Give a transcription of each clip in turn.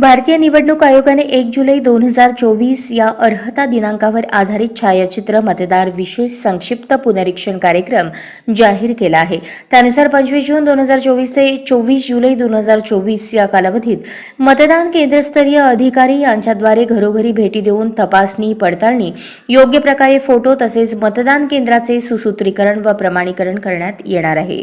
भारतीय निवडणूक आयोगाने एक जुलै दोन हजार चोवीस या अर्हता दिनांकावर आधारित छायाचित्र मतदार विशेष संक्षिप्त पुनरीक्षण कार्यक्रम जाहीर केला आहे. त्यानुसार पंचवीस जून दोन हजार चोवीस ते चोवीस जुलै दोन हजार चोवीस या कालावधीत मतदान केंद्रस्तरीय अधिकारी यांच्याद्वारे घरोघरी भेटी देऊन तपासणी पडताळणी योग्य प्रकारे फोटो तसेच मतदान केंद्राचे सुसूत्रीकरण व प्रमाणीकरण करण्यात येणार आहे.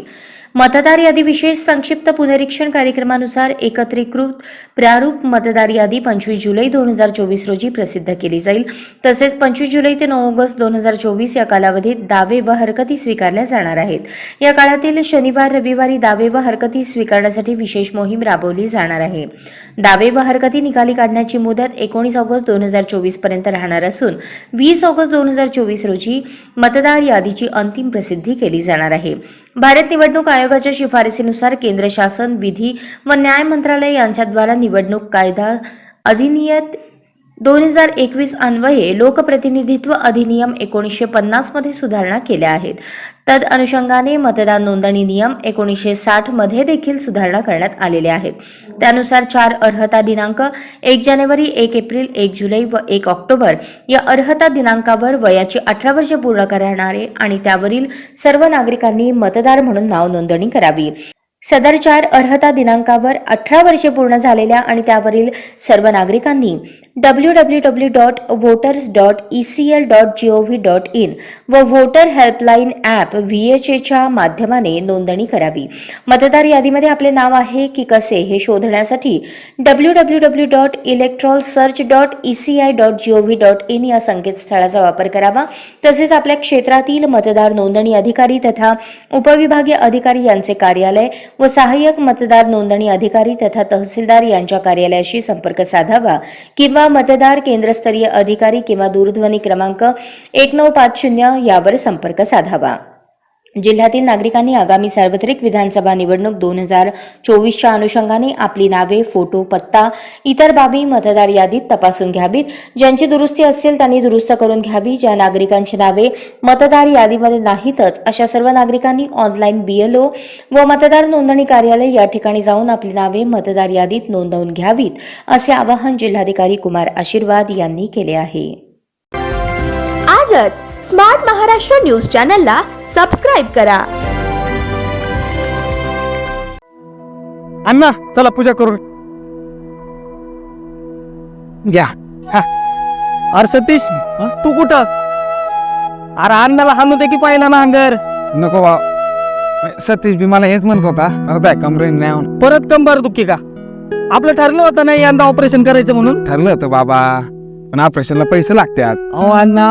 मतदार यादी विशेष संक्षिप्त पुनरीक्षण कार्यक्रमानुसार एकत्रीकृत प्रारूप मतदार यादी पंचवीस जुलै दोन हजार चोवीस रोजी प्रसिद्ध केली जाईल. तसेच पंचवीस जुलै ते नऊ ऑगस्ट दोन हजार चोवीस या कालावधीत दावे व हरकती स्वीकारल्या जाणार आहेत. या काळातील शनिवार रविवारी दावे व हरकती स्वीकारण्यासाठी विशेष मोहीम राबवली जाणार आहे. दावे व हरकती निकाली काढण्याची मुदत एकोणीस ऑगस्ट दोन हजार चोवीसपर्यंत राहणार असून वीस ऑगस्ट दोन हजार चोवीस रोजी मतदार यादीची अंतिम प्रसिद्धी केली जाणार आहे. भारत निवडणूक आयोगाच्या शिफारसीनुसार केंद्र शासन विधी व न्याय मंत्रालय यांच्याद्वारा निवडणूक कायदा अधिनियत दोन हजार एकवीस अन्वये लोकप्रतिनिधित्व अधिनियम एकोणीसशे पन्नासमध्ये सुधारणा केल्या आहेत. तद अनुषंगाने मतदान नोंदणी नियम एकोणीसशे साठमध्ये देखील सुधारणा करण्यात आलेल्या आहेत. त्यानुसार चार अर्हता दिनांक एक जानेवारी एक एप्रिल एक जुलै व एक ऑक्टोबर या अर्हता दिनांकावर वयाची अठरा वर्षे पूर्ण करणारे आणि त्यावरील सर्व नागरिकांनी मतदार म्हणून नाव नोंदणी करावी. सदर चार अर्हता दिनांकावर अठरा वर्षे पूर्ण झालेल्या आणि त्यावरील सर्व नागरिकांनी W W W dot voters dot E C I dot G O V dot in व voter helpline app V H एच्या माध्यमाने नोंदणी करावी. मतदार यादीमध्ये आपले नाव आहे की कसे हे शोधण्यासाठी W W W dot electoral search dot E C I dot G O V dot in या संकेतस्थळाचा वापर करावा. तसेच आपल्या क्षेत्रातील मतदार नोंदणी अधिकारी तथा उपविभागीय अधिकारी यांचे कार्यालय व सहाय्यक मतदार नोंदणी अधिकारी तथा तहसीलदार यांच्या कार्यालयाशी संपर्क साधावा किंवा मतदार केंद्रस्तरीय अधिकारी किंवा दूरध्वनी क्रमांक एक नऊ पाच शून्य यावर संपर्क साधावा. जिल्ह्यातील नागरिकांनी आगामी सार्वत्रिक विधानसभा निवडणूक दोन हजार चोवीसच्या अनुषंगाने आपली नावे फोटो पत्ता इतर बाबी मतदार यादीत तपासून घ्यावीत. ज्यांची दुरुस्ती असेल त्यांनी दुरुस्त करून घ्यावी. ज्या नागरिकांची नावे मतदार यादीमध्ये नाहीतच अशा सर्व नागरिकांनी ऑनलाईन बीएलओ व मतदार नोंदणी कार्यालय या ठिकाणी जाऊन आपली नावे मतदार यादीत नोंदवून घ्यावीत असे आवाहन जिल्हाधिकारी कुमार आशीर्वाद यांनी केले आहे. आजच स्मार्ट महाराष्ट्र न्यूज चॅनलला सबस्क्राईब करा. अण्णा चला पूजा करू घ्या. हा. अरे सतीश तू कुठं? अरे अण्णाला हाणू दे की पाहिला ना अंगर नको बा. सतीश बी मला हेच म्हणत होता. मला बॅक कमरेन नाही. परत कंबर दुखी का? आपलं ठरलं होतं नाही यंदा ऑपरेशन करायचं म्हणून? ठरलं होतं बाबा. पण ऑपरेशनला पैसे लागतात. अहो अण्णा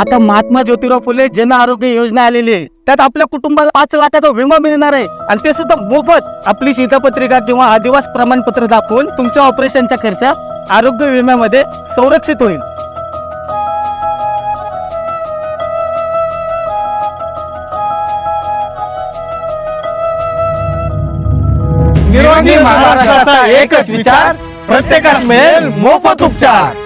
आता महात्मा ज्योतिराव फुले जन आरोग्य योजना आलेली आहे. त्यात आपल्या कुटुंबाला पाच लाखाचा विमा मिळणार आहे. आणि ते सुद्धा मोफत. आपली शीतपत्रिका किंवा आदिवास प्रमाणपत्र दाखवून तुमच्या ऑपरेशनचा खर्च आरोग्य विम्यामध्ये संरक्षित होईल. निरोगी महाराष्ट्राचा एकच विचार, प्रत्येकास मिळेल मोफत उपचार.